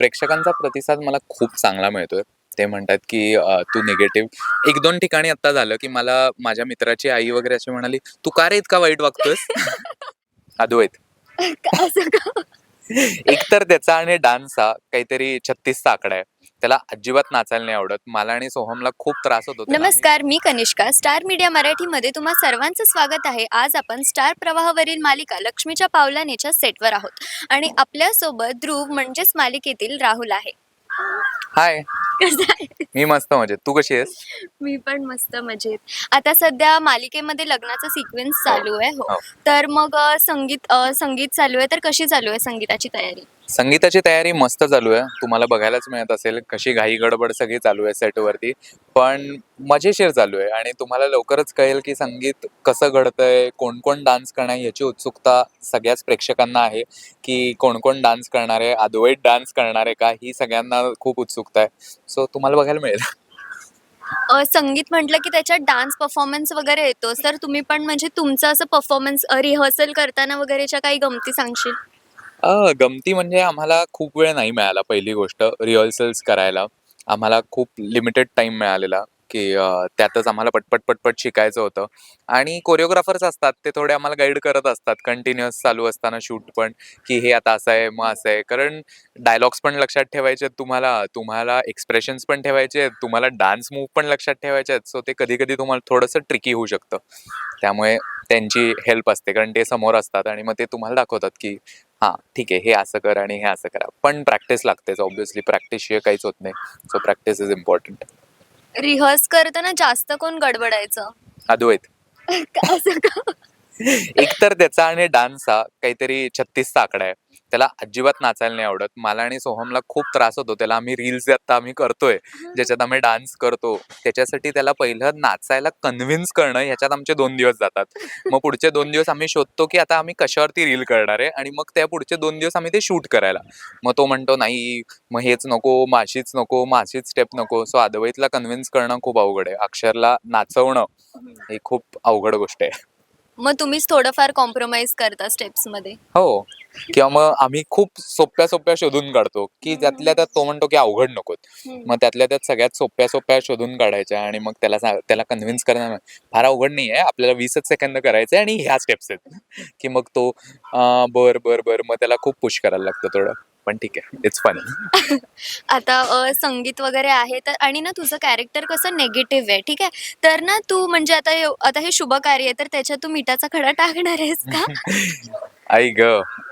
प्रेक्षकांचा प्रतिसाद मला खूप चांगला मिळतोय. ते म्हणतात की तू निगेटिव्ह एक दोन ठिकाणी आता झालं की मला माझ्या मित्राची आई वगैरे अशी म्हणाली तू का रे इतका वाईट वागतोयस? अद्वैत. एकतर त्याचा आणि डान्सचा काहीतरी छत्तीसचा आकडा आहे. त्याला अजिबात नाचायला नाही आवडत. मला आणि सोहमला खूप त्रास होतो त्याला. नमस्कार मी कनिष्का. स्टार मीडिया मराठीमध्ये तुम्हा सर्वांचं स्वागत आहे. आज आपण स्टार प्रवाहावरील मालिका लक्ष्मीच्या पावलानेच्या सेटवर आहोत. आणि आपल्यासोबत ध्रुव म्हणजेच मालिकेतील राहुल आहे. हाय कसं आहे? मी मस्त मजेत. तू कशी आहेस? मी पण मस्त मजेत. आता सध्या मालिकेमध्ये लग्नाचा सिक्वेन्स चालू आहे हो. हो. तर मग अ, संगीत अ, संगीत चालू आहे. तर कशी चालू आहे संगीताची तयारी? संगीताची तयारी मस्त चालू आहे. तुम्हाला बघायलाच मिळत असेल कशी घाई गडबड सगळी चालू आहे सेटवरती पण मजेशीर चालू आहे आणि तुम्हाला लवकरच कळेल की संगीत कसं घडतंय कोण कोण डान्स करणार याची उत्सुकता सगळ्याच प्रेक्षकांना आहे की कोण कोण डान्स करणार आहे अद्वैत डान्स करणार आहे का ही सगळ्यांना खूप उत्सुकता आहे. सो तुम्हाला बघायला मिळेल. संगीत म्हटलं की त्याच्यात डान्स परफॉर्मन्स वगैरे येतो. तर तुम्ही पण म्हणजे तुमचं असं परफॉर्मन्स रिहर्सल करताना वगैरेच्या काही गमती सांगशील? अ, गमती म्हणजे आम्हाला खूप वेळ नाही मिळाला पहिली गोष्ट रिहर्सल्स करायला. आम्हाला खूप लिमिटेड टाइम मिळालेला की अ, त्यातच आम्हाला पटपट पटपट शिकायचं होतं. आणि कोरिओग्राफर्स असतात ते थोडे आम्हाला गाईड करत असतात. कंटिन्युअस चालू असताना शूट पण की हे आता असं आहे मग असं आहे. कारण डायलॉग्स पण लक्षात ठेवायचे आहेत तुम्हाला तुम्हाला एक्सप्रेशन्स पण ठेवायचे आहेत तुम्हाला डान्स मूव पण लक्षात ठेवायचे आहेत. सो ते कधी कधी तुम्हाला थोडंसं ट्रिकी होऊ शकतं. त्यामुळे त्यांची हेल्प असते कारण ते समोर असतात आणि मग ते तुम्हाला दाखवतात की हां ठीक आहे हे असं कर आणि हे असं करा. पण प्रॅक्टिस लागतेच ऑब्व्हियसली प्रॅक्टिसशिवाय काहीच होत नाही. So practice is important rehearse करताना जास्त कोण गडबडायचं? अद्वैत. असं का? एकतर त्याचा आणि डान्सचा काहीतरी छत्तीसचा आकडा आहे. त्याला अजिबात नाचायला नाही आवडत. मला आणि सोहमला खूप त्रास होतो. त्याला आम्ही रील्स आता आम्ही करतोय ज्याच्यात आम्ही डान्स करतो त्याच्यासाठी त्याला पहिलं नाचायला कन्व्हिन्स करणं ह्याच्यात आमचे दोन दिवस जातात. मग पुढचे दोन दिवस आम्ही शोधतो की आता आम्ही कशावरती रील करणार आहे आणि मग त्या पुढचे दोन दिवस आम्ही ते शूट करायला. मग तो म्हणतो नाही मग हेच नको माशीच नको माशीच स्टेप नको. सो अद्वैतला कन्व्हिन्स करणं खूप अवघड आहे. अक्षरला नाचवणं ही खूप अवघड गोष्ट आहे. मग तुम्हीच थोडंफार कॉम्प्रोमाइज करता स्टेप्समध्ये? हो. किंवा मग आम्ही खूप सोप्या सोप्या शोधून काढतो की. त्यातल्या त्यात तो म्हणतो की अवघड नकोत. मग त्यातल्या त्यात सगळ्यात सोप्या सोप्या शोधून काढायच्या आणि मग त्याला सा- त्याला कन्व्हिन्स करणं फार अवघड नाही आहे आपल्याला वीसच सेकंद करायचे आणि ह्या स्टेप्स आहेत. की मग तो अं, बर बर बर. मग त्याला खूप पुश करायला लागतं थोडं. पण ठीक आहे. इट्स फन आता अ, संगीत वगैरे आहे तर आणि ना तुझं कॅरेक्टर कसं नेगेटिव्ह आहे ठीक आहे? तर ना तू म्हणजे आता एव- आता हे शुभ कार्य आहे तर त्याच्यात तू मिठाचा खडा टाकणार आहेस का? आई ग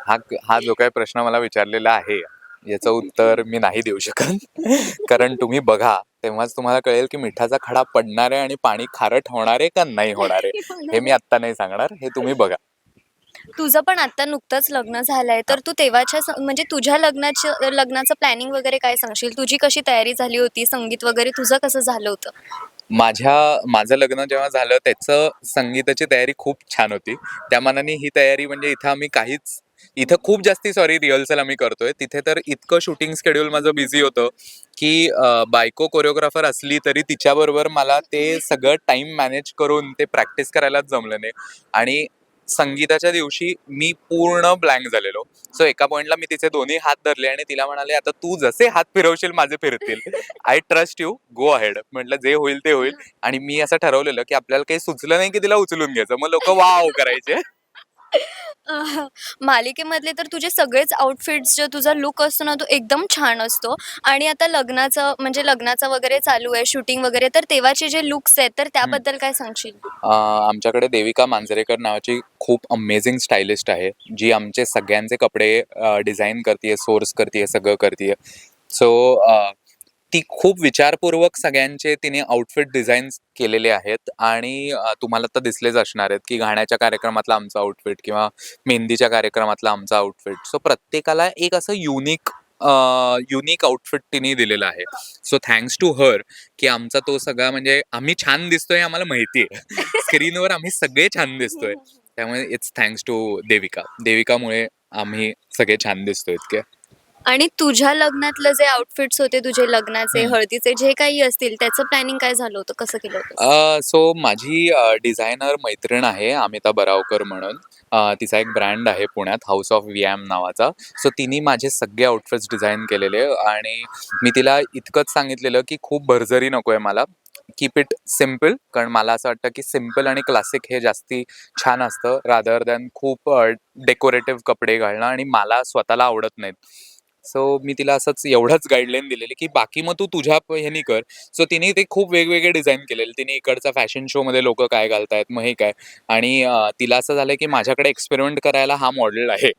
हा हा जो काही प्रश्न मला विचारलेला आहे याचं उत्तर मी नाही देऊ शकत. कारण तुम्ही बघा तेव्हाच तुम्हाला कळेल की मिठाचा खडा पडणार आहे आणि पाणी खारट होणार आहे का नाही होणार आहे. हे मी आत्ता नाही सांगणार हे तुम्ही बघा. तुझं पण आता नुकतंच लग्न झालंय तर तू तेव्हाच्या स- म्हणजे तुझ्या लग्नाचं लग्नाचं प्लॅनिंग वगैरे काय सांगशील? तुझी कशी तयारी झाली होती? संगीत वगैरे तुझं कसं झालं होतं? माझ्या माझं लग्न जेव्हा झालं त्याचं संगीताची तयारी खूप छान होती. त्या मानाने ही तयारी म्हणजे इथं आम्ही काहीच इथं खूप जास्ती सॉरी रिहर्सल आम्ही करतोय. तिथे तर इतकं शूटिंग स्केड्यूल माझं बिझी होतं की अं, बायको कोरिओग्राफर असली तरी तिच्याबरोबर मला ते सगळं टाइम मॅनेज करून ते प्रॅक्टिस करायलाच जमलं नाही. आणि संगीताच्या दिवशी मी पूर्ण ब्लँक झालेलो. सो एका पॉइंटला मी तिचे दोन्ही हात धरले आणि तिला म्हणाले आता तू जसे हात फिरवशील माझे फिरतील. I trust you go ahead म्हटलं जे होईल ते होईल. आणि मी असं ठरवलेलं की आपल्याला काही सुचलं नाही की तिला उचलून घ्यायचं. मग लोक वाव करायचे. अह, मालिकेमधले तर तुझे सगळेच आउटफिट्स जो तुझा लुक असतो ना तो एकदम छान असतो. आणि आता लग्नाचं म्हणजे लग्नाचं वगैरे चालू आहे शूटिंग वगैरे तर तेव्हाचे जे लुक्स आहेत तर त्याबद्दल काय सांगशील? अं, आमच्याकडे देविका मांजरेकर नावाची खूप अमेझिंग स्टायलिस्ट आहे जी आमचे सगळ्यांचे कपडे डिझाईन करते सोर्स करते सगळं करते सो ती खूप विचारपूर्वक सगळ्यांचे तिने आउटफिट डिझाईन्स केलेले आहेत. आणि तुम्हाला तर दिसलेच असणार आहेत की गाण्याच्या कार्यक्रमातला आमचा आउटफिट किंवा मेहंदीच्या कार्यक्रमातला आमचा आउटफिट सो प्रत्येकाला एक असं युनिक युनिक आउटफिट तिने दिलेलं आहे. सो थँक्स टू हर की आमचा तो सगळा म्हणजे आम्ही छान दिसतोय आम्हाला माहिती आहे. स्क्रीनवर आम्ही सगळे छान दिसतोय. त्यामुळे इट्स थँक्स टू देविका देविकामुळे आम्ही सगळे छान दिसतोय इतके. आणि तुझ्या लग्नातलं जे आउटफिट्स होते तुझे लग्नाचे. हळदीचे जे काही असतील त्याचं प्लॅनिंग काय झालं होतं? कसं केलं होतं? सो माझी डिझायनर मैत्रीण आहे अमिता बरावकर म्हणून. अं, तिचा एक ब्रँड आहे पुण्यात हाऊस ऑफ व्ही एम नावाचा. सो तिने माझे सगळे आउटफिट्स डिझाईन केलेले आणि मी तिला इतकंच सांगितलेलं की खूप भरजरी नको आहे मला. कीप इट सिंपल कारण मला असं वाटतं की सिंपल आणि क्लासिक हे जास्ती छान असतं रादर दॅन खूप डेकोरेटिव्ह कपडे घालणं आणि मला स्वतःला आवडत नाहीत. सो मी तिला असंच एवढंच गाईडलाईन दिलेली की बाकी मग तू तुझ्या ह्यानी कर. सो तिने ते खूप वेगवेगळे डिझाईन केलेले. तिने इकडचा फॅशन शो मध्ये लोक काय घालतायत मग हे काय. आणि तिला असं झालं की माझ्याकडे एक्सपेरिमेंट करायला हा मॉडेल आहे.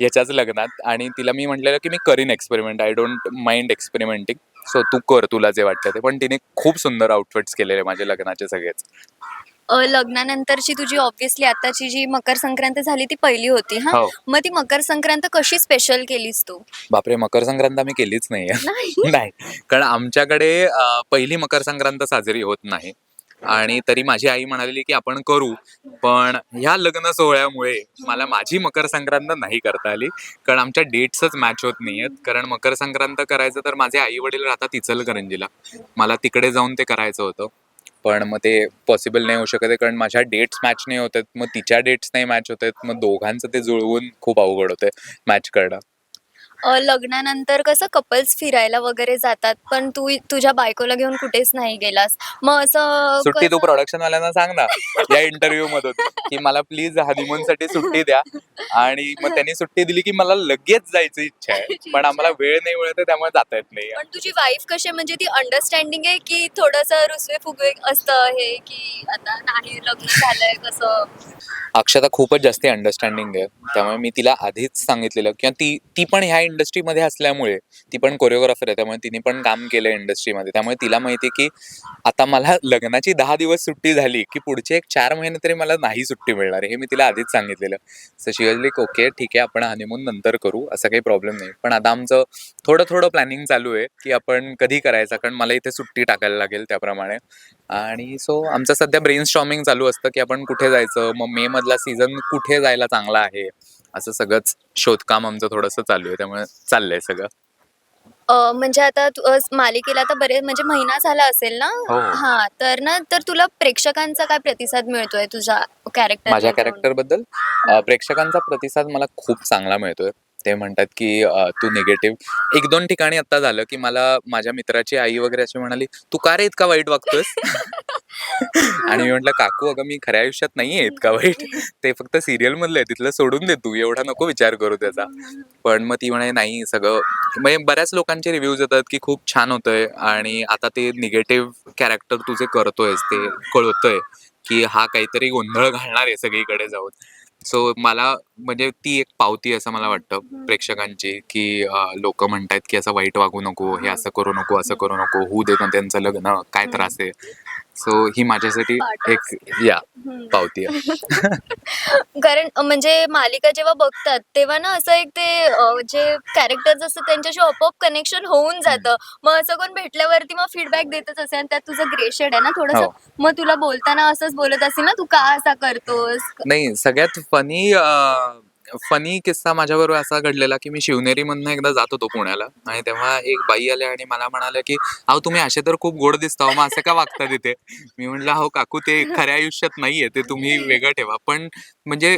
याच्याच लग्नात. आणि तिला मी म्हटलेलं की मी करीन experiment I don't mind experimenting so तू कर तुला जे वाटतं ते. पण तिने खूप सुंदर आउटफिट्स केलेले माझे लग्नाचे सगळेच. लग्नानंतरची तुझी ऑब्व्हियसली आताची जी मकर संक्रांत झाली ती पहिली होती हा? हो. मग ती मकर संक्रांत कशी स्पेशल केलीस तू? बापरे मकर संक्रांत आम्ही केलीच नाहीये नाही? नाही. कारण आमच्याकडे अं, पहिली मकर संक्रांत साजरी होत नाही. आणि तरी माझी आई म्हणाली की आपण करू पण ह्या लग्न सोहळ्यामुळे मला माझी मकर संक्रांत नाही करता आली. कारण आमच्या डेट्सच मॅच होत नाहीयेत. कारण मकर संक्रांत करायचं तर माझे आई वडील राहतात इचलकरंजीला. मला तिकडे जाऊन ते करायचं होतं. पण मग ते पॉसिबल नाही होऊ शकत आहे कारण माझ्या डेट्स मॅच नाही होत आहेत मग तिच्या डेट्स नाही मॅच होत आहेत मग दोघांचं ते जुळवून खूप अवघड होते मॅच करणं. अ, लग्नानंतर कसं कपल्स फिरायला वगैरे जातात पण तू तुझ्या बायकोला घेऊन कुठेच नाही गेलास. मग असं सुट्टी तू कसं- प्रोडक्शन वाल्यांना सांग ना या इंटरव्ह्यू मधून की मला प्लीज हनीमून साठी सुट्टी द्या. आणि मग त्यांनी सुट्टी दिली की मला लगेच जायची इच्छा आहे. पण आम्हाला वेळ नाही मिळत त्यामुळे जाता येत नाही. पण तुझी वाईफ कशी आहे? म्हणजे ती अंडरस्टँडिंग आहे की थोडस रुसवे फुगवे असतं हे की आता नाही लग्न झालंय कसं? अक्षता खूपच जास्ती अंडरस्टँडिंग आहे. त्यामुळे मी तिला आधीच सांगितलेलं किंवा ती ती पण ह्या इंडस्ट्रीमध्ये असल्यामुळे ती पण कोरिओग्राफर आहे त्यामुळे तिने पण काम केलं इंडस्ट्रीमध्ये. त्यामुळे तिला माहिती की आता मला लग्नाची दहा दिवस सुट्टी झाली की पुढचे एक चार महिने तरी मला नाही सुट्टी मिळणार हे मी तिला आधीच सांगितलेलं. सो शिवजली ओके ठीक आहे आपण हनीमून नंतर करू असं काही प्रॉब्लेम नाही. पण आता आमचं थोडं थोडं प्लॅनिंग चालू आहे की आपण कधी करायचं कारण मला इथे सुट्टी टाकायला लागेल त्याप्रमाणे. आणि सो आमचं सध्या ब्रेन स्टॉमिंग चालू असतं की आपण कुठे जायचं मग मे मधला सीझन कुठे जायला चांगला आहे? असं सगळंच शोधकाम आमचं थोडंसं चालू आहे त्यामुळे चाललंय सगळं. अ, म्हणजे आता तू- अ, मालिकेला आता बरे म्हणजे महिना झाला असेल ना? हो. हा तर ना तर तुला प्रेक्षकांचा काय प्रतिसाद मिळतोय तुझ्या कॅरेक्टर माझ्या कॅरेक्टरबद्दल? अं, प्रेक्षकांचा प्रतिसाद मला खूप चांगला मिळतोय. ते म्हणतात की तू निगेटिव्ह एक दोन ठिकाणी आता झालं की मला माझ्या मित्राची आई वगैरे अशी म्हणाली तू का रे इतका वाईट वागतोस आणि मी म्हटलं काकू अगं मी खऱ्या आयुष्यात नाहीये इतका वाईट. ते फक्त सिरियल मधलं आहे तिथलं सोडून दे तू एवढा नको विचार करू त्याचा. पण मग ती म्हणे नाही सगळं म्हणजे बऱ्याच लोकांचे रिव्ह्यूज येतात की खूप छान होतंय आणि आता ते निगेटिव्ह कॅरेक्टर तू जे करतोयस ते कळतंय की हा काहीतरी गोंधळ घालणार आहे सगळीकडे जाऊन. सो मला म्हणजे ती एक पावती असं मला वाटतं प्रेक्षकांची की लोक म्हणतायत की असं वाईट वागू नको हे असं करू नको असं करू नको होऊ दे ना त्यांचं लग्न काय त्रास आहे? सो ही माझ्यासाठी एक या पावती कारण म्हणजे मालिका जेव्हा बघतात तेव्हा ना असं एक ते जे कॅरेक्टर्स असतात त्यांच्याशी आपोआप कनेक्शन होऊन जातं. मग असं कोण भेटल्यावरती मग फीडबॅक देतच असेल आणि त्यात तुझं ग्रे शेड आहे ना थोडस हो. मग तुला बोलताना असंच बोलत असेल ना तू का असा करतोस? नाही सगळ्यात फनी फनी किस्सा माझ्याबरोबर असा घडलेला की मी शिवनेरीमधनं एकदा जात होतो पुण्याला आणि तेव्हा एक बाई आल्या आणि मला म्हणाल्या की अहो तुम्ही असे तर खूप गोड दिसता हो, मग असं का वागता तिथे? मी म्हटलं हो काकू ते खऱ्या आयुष्यात नाहीये ते तुम्ही वेगळं ठेवा. पण म्हणजे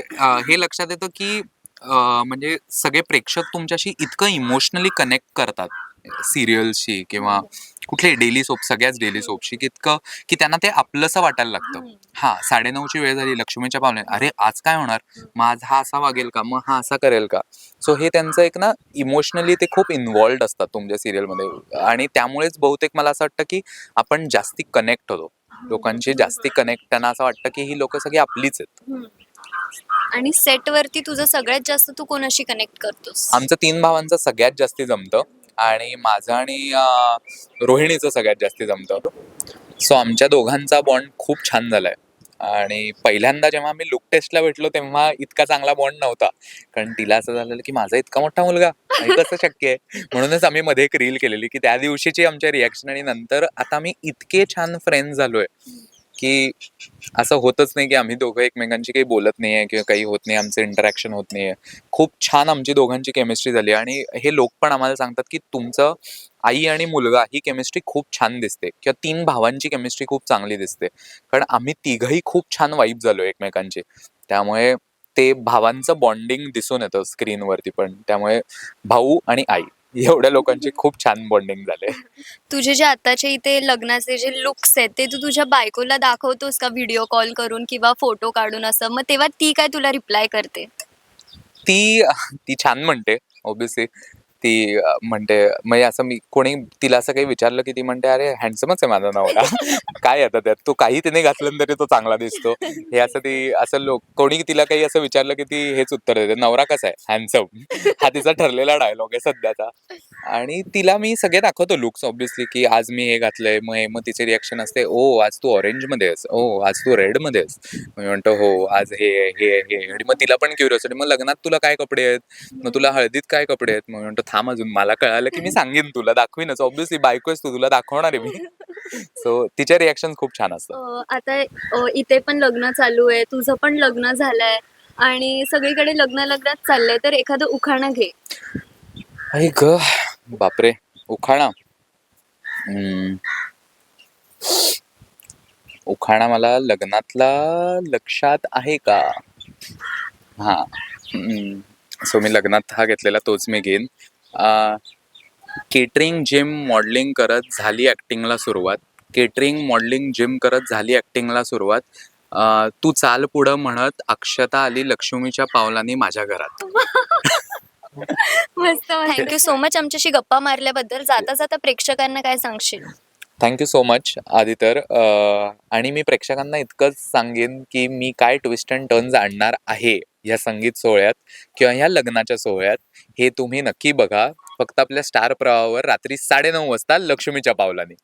हे लक्षात येतं की म्हणजे सगळे प्रेक्षक तुमच्याशी इतकं इमोशनली कनेक्ट करतात. सिरियलशी किंवा कुठले डेली सोप सगळ्याच डेली सोपशी की इतकं की त्यांना ते आपलंसं वाटायला लागतं. हा. साडेनऊची वेळ झाली लक्ष्मीच्या पावले अरे आज काय होणार? मग आज हा असा वागेल का? मग हा असा करेल का? सो हे त्यांचं एक ना इमोशनली ते खूप इन्वॉल्ड असतात तुमच्या सिरियलमध्ये. आणि त्यामुळेच बहुतेक मला असं वाटतं की आपण जास्ती कनेक्ट होतो. लोकांशी जास्ती कनेक्ट त्यांना असं वाटतं की ही लोक सगळी आपलीच आहेत. आणि सेट वरती तुझं सगळ्यात जास्त तू कोणाशी कनेक्ट करतोस? आमचं तीन भावांचं सगळ्यात जास्ती जमतं. आणि माझं आणि रोहिणीचं सगळ्यात जास्ती जमतं सो आमच्या दोघांचा बॉन्ड खूप छान झालाय. आणि पहिल्यांदा जेव्हा आम्ही लुक टेस्टला भेटलो तेव्हा इतका चांगला बॉन्ड नव्हता. कारण तिला असं झालेलं की माझा इतका मोठा मुलगा कसं शक्य आहे. म्हणूनच आम्ही मध्ये एक रील केलेली की त्या दिवशीची आमच्या रिॲक्शन आणि नंतर आता आम्ही इतके छान फ्रेंड झालोय. की असं होतच नाही की आम्ही दोघं एकमेकांशी काही बोलत नाहीये किंवा काही होत नाही आमचं इंटरॅक्शन होत नाही आहे खूप छान आमची दोघांची केमिस्ट्री झाली आणि हे लोक पण आम्हाला सांगतात की तुमचं आई आणि मुलगा ही केमिस्ट्री खूप छान दिसते किंवा तीन भावांची केमिस्ट्री खूप चांगली दिसते. कारण आम्ही तिघही खूप छान वाईब झालो एकमेकांची. त्यामुळे ते भावांचं बॉन्डिंग दिसून येतं स्क्रीनवरती पण. त्यामुळे भाऊ आणि आई. एवढ्या लोकांचे खूप छान बॉन्डिंग झाले. तुझे जे आताचे इथे लग्नाचे जे लुक्स आहेत ते तू तुझ्या बायकोला दाखवतोस का व्हिडिओ कॉल करून किंवा फोटो काढून असं? मग तेव्हा ती काय तुला रिप्लाय करते? ती ती छान म्हणते ऑब्विसली ती म्हणते म्हणजे असं मी कोणी तिला असं काही विचारलं की ती म्हणते अरे हँडसमच आहे माझा नवरा. काय आता त्यात? तो काही तिने घातलं तरी तो चांगला दिसतो. हे असं ती असं लोक कोणी तिला काही असं विचारलं की ती हेच उत्तर देते नवरा कसा आहे? हँडसम हा तिचा ठरलेला डायलॉग आहे सध्याचा. आणि तिला मी सगळे दाखवतो लुक्स ऑब्विसली की आज मी हे घातलंय मग हे मग तिचे रिॲक्शन असते ओ आज तू ऑरेंजमध्ये आहेस. ओ आज तू रेडमध्ये आहेस. मी म्हणतो हो आज हे हे हे. आणि मग तिला पण क्युरियोसिटी मग लग्नात तुला काय कपडे आहेत? मग तुला हळदीत काय कपडे आहेत? मग म्हणतो थांब अजून मला कळालं की मी सांगेन तुला दाखवीनच ऑब्विसली बायको आहेस तू तुला दाखवणार आहे मी. सो तिचे रिॲक्शन खूप छान असतात. अं, आता अं, इथे पण लग्न चालू आहे. तुझं पण लग्न झालंय. आणि सगळीकडे लग्न लग्नात चाललंय. तर एखादं उखाणं घे. आई ग बापरे. उखाणा. हम्म. उखाणा मला लग्नातला लक्षात आहे का? हा. सो मी लग्नात हा घेतलेला तोच मी घेईन. केटरिंग जिम मॉडेलिंग करत झाली ऍक्टिंगला सुरुवात. केटरिंग मॉडेलिंग जिम करत झाली ऍक्टिंगला सुरुवात. अं, तू चाल पुढं म्हणत अक्षता आली लक्ष्मीच्या पावलांनी माझ्या घरात. मस्त थँक्यू सो मच आमच्याशी गप्पा मारल्याबद्दल जाता जाता प्रेक्षकांना काय सांगशील? थँक्यू सो मच आधी तर अं, आणि मी प्रेक्षकांना इतकंच सांगेन की मी काय ट्विस्ट अँड टर्न्स आणणार आहे. ह्या संगीत सोहळ्यात किंवा ह्या लग्नाच्या सोहळ्यात हे तुम्ही नक्की बघा. फक्त आपल्या स्टार प्रवाहावर रात्री साडेनऊ वाजता लक्ष्मीच्या पावलाने.